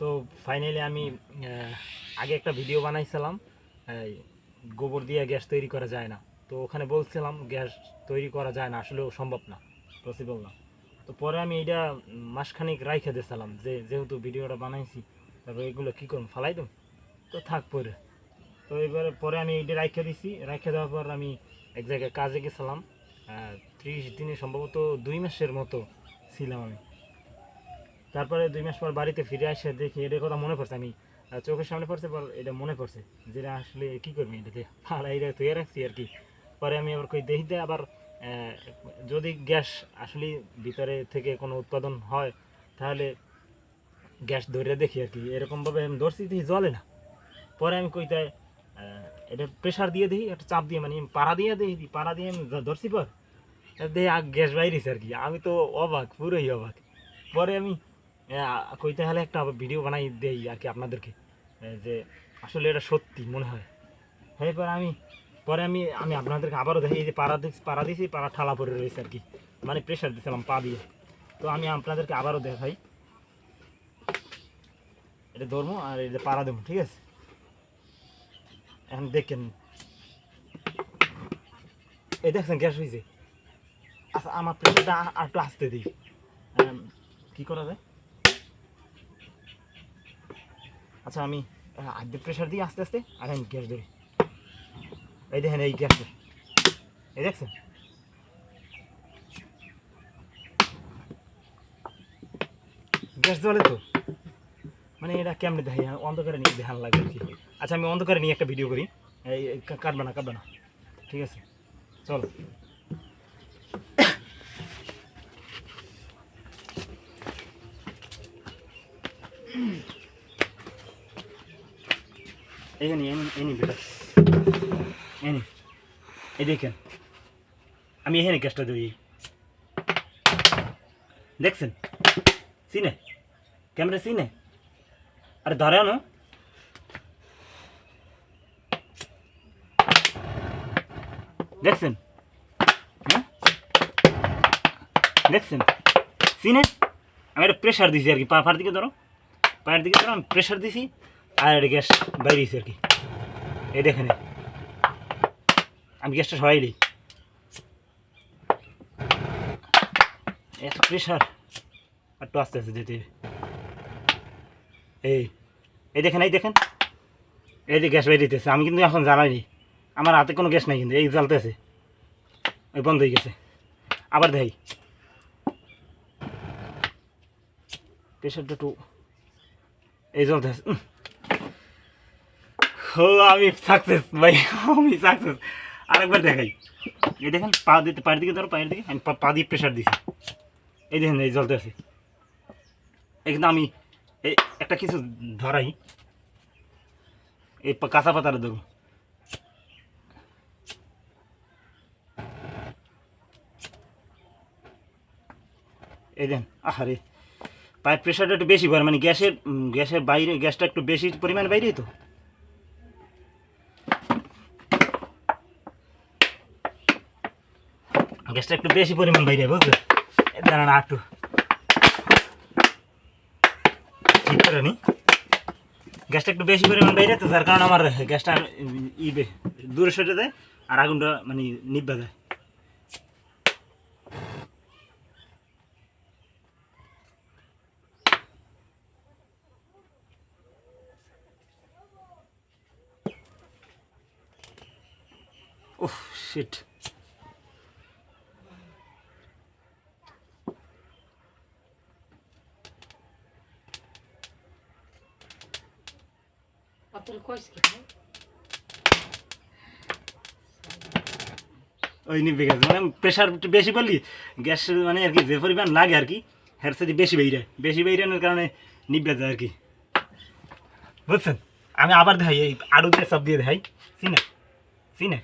তো ফাইনালি আমি আগে একটা ভিডিও বানাইছিলাম গোবর দিয়ে গ্যাস তৈরি করা যায় না। তো ওখানে বলছিলাম, গ্যাস তৈরি করা যায় না, আসলেও সম্ভব না পসিবল না। তো পরে আমি এটা মাসখানেক রাইখে দিয়েছিলাম যে যেহেতু ভিডিওটা বানাইছি, তারপর এগুলো কী করুন ফালাই দেব? তো থাক পরে। তো এবারে পরে আমি এটা রাইখে দিছি, রাইখে দেওয়ার পর আমি এক জায়গায় কাজে গেছিলাম ত্রিশ দিনে সম্ভবত দুই মাসের মতো ছিলাম আমি। তারপরে দুই মাস পর বাড়িতে ফিরে আসে দেখি এটা কথা মনে পড়ছে। আমি চোখের সামনে পড়ছে পর এটা মনে পড়ছে যেটা আসলে কি করবি এটাতে ফালা এটা তৈরি রাখছি আর কি। পরে আমি আবার কই দেখিতে আবার যদি গ্যাস আসলে ভিতরে থেকে কোনো উৎপাদন হয় তাহলে গ্যাস ধরে দেখি আর কি। এরকমভাবে আমি ধরছি দেখি জলে না। পরে আমি কইতে আহ, এটা প্রেশার দিয়ে দেখি একটা চাপ দিয়ে মানে পাড়া দিয়ে দিই পাড়া দিয়ে আমি ধরছি পর। দেখি গ্যাস বাইরেছে আর কি। আমি তো অবাক পুরোই অবাক। পরে আমি কইতে হলে একটা ভিডিও বানাই দেই আর কি আপনাদেরকে। যে আসলে এটা সত্যি মনে হয়। হ্যাঁ পরে আমি পরে আমি আমি আপনাদেরকে আবারও দেখি যে পাড়া দিচ্ছি পাড়া দিয়েছি পাড়া ঠালা পরে রয়েছে আর কি। মানে প্রেশার দিয়েছিলাম পা দিয়ে। তো আমি আপনাদেরকে আবারও দেখাই। এটা ধরবো আর এটা পাড়া দেবো, ঠিক আছে? এখন দেখেন। এই দেখছেন গ্যাস হয়েছে আচ্ছা আমার প্রেশারটা একটু আসতে দিই। কি করা যায়? আচ্ছা আমি আগে প্রেশার দিই আস্তে আস্তে আর আমি গ্যাস ধরি। এই দেখেন এই গ্যাস এই দেখছেন? গ্যাস জ্বলে তো। মানে এটা কেমনে দেখাই? অন্ধকারে নিয়ে দেখান লাগে আর কি। আচ্ছা আমি অন্ধকারে নিয়ে একটা ভিডিও করি। এই কাটবে না কাটবে না। ঠিক আছে? চলো। এখানে এনি বেটা। এনি এই দেখেন। আমি এখানে গ্যাসটা দিই দেখছেন? সিনে? ক্যামেরা সিনে? আরে ধরে আনো। দেখছেন? হ্যাঁ? দেখছেন? সিনে? আমি একটা প্রেশার দিছি আর কি। পা পায়ের দিকে ধরো। পায়ের দিকে ধরো, আমি প্রেশার দিছি। আর এটা গ্যাস বাইরেছি আর কি। এই দেখেন। আমি গ্যাসটা সবাই দিই। এত প্রেশার একটু আস্তে আস্তে দিতে এই এই দেখেন এই দেখেন। এই যে গ্যাস দিতেছে। আমি কিন্তু এখন জ্বালাইনি। আমার হাতে কোনো গ্যাস নাই কিন্তু, এই জ্বালতেছে। ওই বন্ধ হয়ে গেছে। আবার দেখাই। প্রেশারটা একটু এই জ্বলতেছে। আমি সাকসেস ভাই, আমি সাকসেস আরেকবার দেখাই। এই দেখেন, পা দিতে পায়ের দিকে ধরো, পায়ের দিকে। আমি পা- দিয়ে প্রেশার দিছি। এই দেখেন, এই জ্বলতে আছে। এখানে আমি এই একটা কিছু ধরাই। এই কাঁচা পাতাটা ধরুন এই দেন আহারে। পায়ের প্রেশারটা একটু বেশি পড়ে মানে গ্যাসের গ্যাসের বাইরে গ্যাসটা একটু বেশি পরিমাণে বাইরেই তো। গ্যাসটা একটু বেশি পরিমাণ বাইরে, বুঝলে? দাঁড়ান একটু। ঠিক করে নি। গ্যাসটা একটু বেশি পরিমাণ বাইরে তো তার কারণে আমার গ্যাসটা ই বে- দূরে সরে দেয় আর আগুনটা মানে নিভা যায়। উফ শিট অতল কইস কি ভাই? ওই নি গেছে। মানে প্রেশার একটু বেশি পড়লি গ্যাস মানে আর কি যে পরিমাণ লাগে আর কি হের সাথে বেশি বেরিয়ে বেশি বেরিয়ানোর কারণে নিবে যায় আর কি। বুঝছেন? আমি আবার দেখাই, এই আরও দিয়ে সব দিয়ে দেখাই। চিনে? চিনে?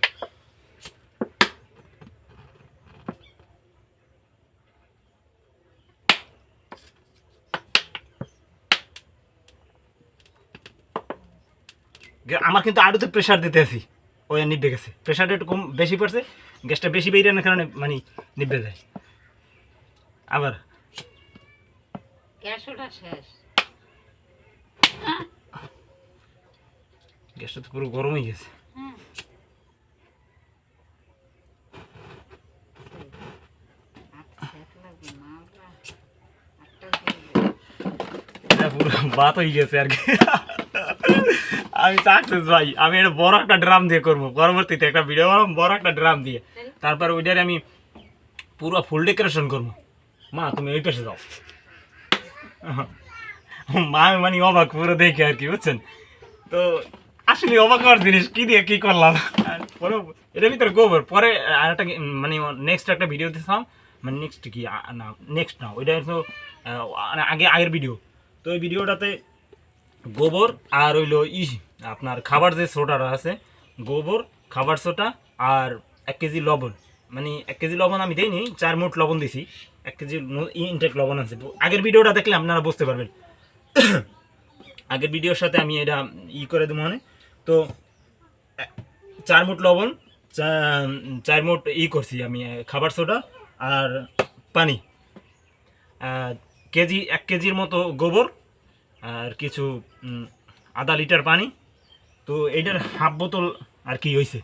আমার কিন্তু আলুতে প্রেশার দিতে আছি। ওই নিভে গেছে। প্রেশারটা একটু কম বেশি পড়ছে গ্যাসটা বেশি বেরিয়ানোর কারণে মানে নিভে যায়। আবার শেষ। গ্যাসটা তো পুরো গরম হয়ে গেছে। হ্যাঁ। পুরো বাত হয়ে গেছে আর কি। আমি সাকসেস ভাই। আমি এটা বড় একটা ড্রাম দিয়ে করব। পরবর্তীতে একটা ভিডিও বানাবো, বড় একটা ড্রাম দিয়ে। তারপর ওইটারে আমি পুরো ফুল ডেকোরেশন করব। মা, তুমি ওই পাশে যাও। মা মানে অবাক, পুরো দেখে আর কি, বুঝছেন? তো আসলে অবাক হওয়ার জিনিস, কি দিয়ে কি করলাম? পরে এটার ভিতরে গোবর। পরে আর একটা মানে নেক্সট একটা ভিডিও দিতাম। মানে নেক্সট কি না নেক্সট না, ওইটা তো আগে আগের ভিডিও তো ওই ভিডিওটাতে গোবর আর হইল ই আপনার খাবার যে সোটাটা আছে, গোবর, খাবার সোটা আর এক কেজি লবণ। মানে এক কেজি লবণ আমি দিইনি, চার মুঠ লবণ দিছি। এক কেজি ইনটেক লবণ আছে আগের ভিডিওটা দেখলে আপনারা বুঝতে পারবেন। আগের ভিডিওর সাথে আমি এটা ই করে দেবো মানে। তো, চার মুঠ লবণ চার মুঠ ই করছি আমি, খাবার সোডা আর পানি। কেজি, এক কেজির মতো গোবর আর কিছু আধা লিটার পানি। তো এইটার হাফ বোতল আর কি হয়েছে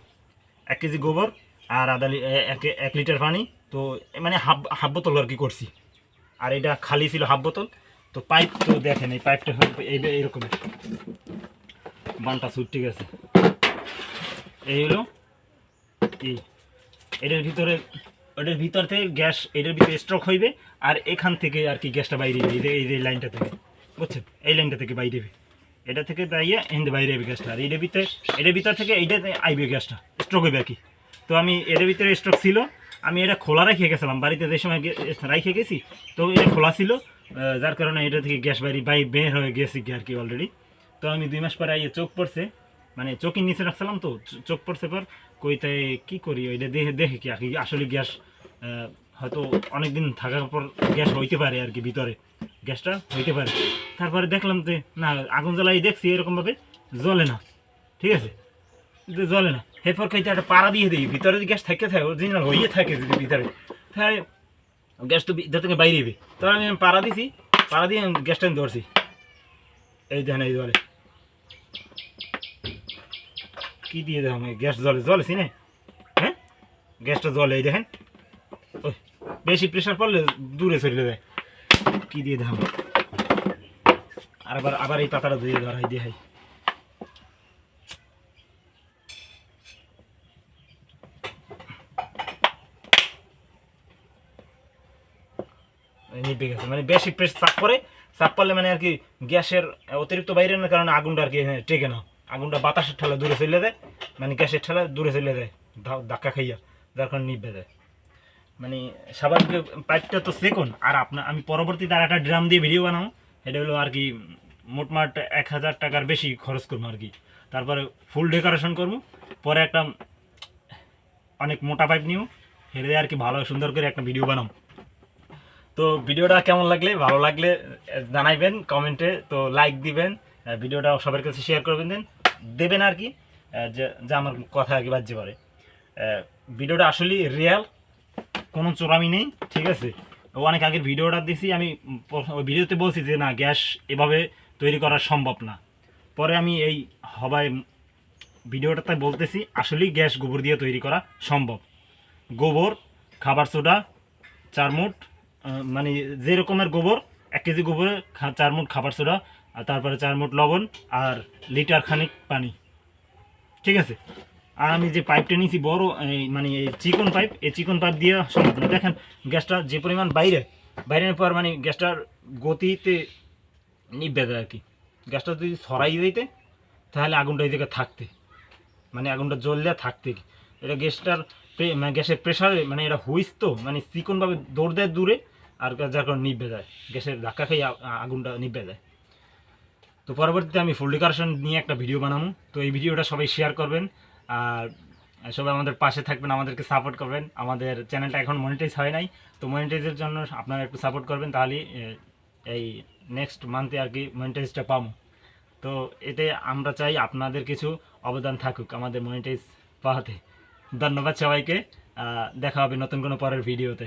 এক কেজি গোবর আর আধা এক লিটার পানি। তো মানে হাফ হাফ বোতল আর কি করছি। আর এটা খালি ছিল হাফ বোতল তো পাইপ তো দেখেন, এই পাইপটা হলো এই এইরকম বানটা সুট ঠিক আছে এই হলো এই। এটার ভিতরে ওটার ভিতর থেকে গ্যাস, এটার ভিতরে স্ট্রোক হইবে। আর এখান থেকে আর কি গ্যাসটা বাইরে এই যে এই লাইনটা থেকে। বুঝছেন? এই লাইনটা থেকে বাইরে এটা থেকে বাইরে এখান থেকে বাইরে যাবে গ্যাসটা। আর এটার ভিতরে এটার ভিতর থেকে এইটাতে আইবে গ্যাসটা স্ট্রোক হইবে আর কি। তো আমি এটার ভিতরে স্ট্রোক ছিল, আমি এটা খোলা রেখে গেছিলাম। বাড়িতে যে সময় রেখে গেছি, তো এটা খোলা ছিল যার কারণে এটা থেকে গ্যাস বাইরে বাই বের হয়ে গেছি আর কি অলরেডি তো আমি দুই মাস পরে আইয়ে চোখ পড়ছে মানে চোখের নিচে রাখছিলাম তো চোখ পড়ছে পর কইতে কি করি, ওইটা দেখে দেখে কি আর কি, আসলে গ্যাস হয়তো অনেকদিন থাকার পর গ্যাস হইতে পারে আর কি ভিতরে। গ্যাসটা হইতে পারে। তারপরে দেখলাম যে, না, আগুন জ্বালাই দেখছি এরকমভাবে জ্বলে না। ঠিক আছে? কিন্তু জ্বলে না। এরপর কইতে একটা পাড়া দিয়ে দিই। ভিতরে যদি গ্যাস থাকে থাকে, অরিজিনাল হইয়ে থাকে যদি ভিতরে। তাহলে গ্যাস তো ভিতর থেকে বাইরে যাবে তো আমি পাড়া দিছি। পাড়া দিয়ে গ্যাসটা আমি ধরছি। এই দেখেন এই জলে কি দিয়ে দেবো আমি? গ্যাস জলে জলে সিনে হ্যাঁ? গ্যাসটা জলে এই দেখেন। ওই, বেশি প্রেশার পড়লে দূরে চলে যায়। কি দিয়ে দেবো আর আবার এই পাতাটা দিয়ে ধরাই দিয়ে হাই নিভে গেছে। মানে বেশি প্রেস চাপ পরে চাপ পড়লে মানে আর কি গ্যাসের অতিরিক্ত বাইরে না কারণে আগুনটা আর কি হ্যাঁ, টেকে না। আগুনটা বাতাসের ঠেলা দূরে চলে যায়। মানে গ্যাসের ঠেলা দূরে চলে যায়। ধাক্কা খাইয়া যার কারণে নিভে যায়। মানে স্বাভাবিক পাইপটা তো সেকন আর আপনার আমি পরবর্তীতে আর একটা ড্রাম দিয়ে ভিডিও বানাবো। এটা হলো আর কি মোটমাট এক হাজার টাকার বেশি খরচ করব আর কি। তারপরে ফুল ডেকোরেশন করব। পরে একটা অনেক মোটা পাইপ নিও হেঁটে আর কি ভালো সুন্দর করে একটা ভিডিও বানাবো। তো ভিডিওটা কেমন লাগলে? ভালো লাগলে জানাইবেন কমেন্টে। তো লাইক দিবেন। ভিডিওটা সবার কাছে শেয়ার করবেন দেন। দেবেন আর কি যে আমার কথা আর কি বাজতে পারে। ভিডিওটা আসলে রিয়াল কোনো চোরামি নেই ঠিক আছে? অনেক আগের ভিডিওটা দিছি আমি ভিডিওতে বলছি যে না গ্যাস এভাবে তৈরি করা সম্ভব না। পরে আমি এই হবায় ভিডিওটাতে বলতেছি আসলেই গ্যাস গোবর দিয়ে তৈরি করা সম্ভব। গোবর খাবার সোডা চার মুঠ আহ, মানে যে রকমের গোবর এক কেজি গোবরে খা- চার মুঠ খাবার সোডা আর তারপরে চার মুঠ লবণ আর লিটার খানিক পানি। ঠিক আছে? আর আমি যে পাইপটা নিয়েছি বড় মানে চিকন পাইপ এই চিকন পাইপ দিয়ে সম্ভব দেখেন, গ্যাসটা যে পরিমাণ বাইরে বাইরের পর মানে গ্যাসটার গতিতে নিবে যায় আর কি গ্যাসটা যদি সরাই দিতে, তাহলে আগুনটা জায়গায় থাকতে। মানে আগুনটা জ্বললে থাকতে। এটা গ্যাসটার মানে গ্যাসের প্রেশারে মানে এটা হুইস তো মানে চিকনভাবে দৌড় দেয় দূরে, আর যার কারণে নিভে যায়। গ্যাসের ধাক্কা খেয়ে আগুনটা নিভে যায়। তো পরবর্তীতে আমি ফুল ডেকোরেশন নিয়ে একটা ভিডিও বানাবো। তো এই ভিডিওটা সবাই শেয়ার করবেন। আর সবাই আমাদের পাশে থাকবেন, আমাদেরকে সাপোর্ট করবেন। আমাদের চ্যানেলটা এখন মনিটাইজ হয় নাই। তো মনিটাইজের জন্য আপনারা একটু সাপোর্ট করবেন তাহলেই এই নেক্সট মান্থে আর কি মনিটাইজটা পাবো। তো এতে আমরা চাই আপনাদের কিছু অবদান থাকুক আমাদের মনিটাইজ পাওয়াতে। ধন্যবাদ সবাইকে। দেখা হবে নতুন কোনো পরের ভিডিওতে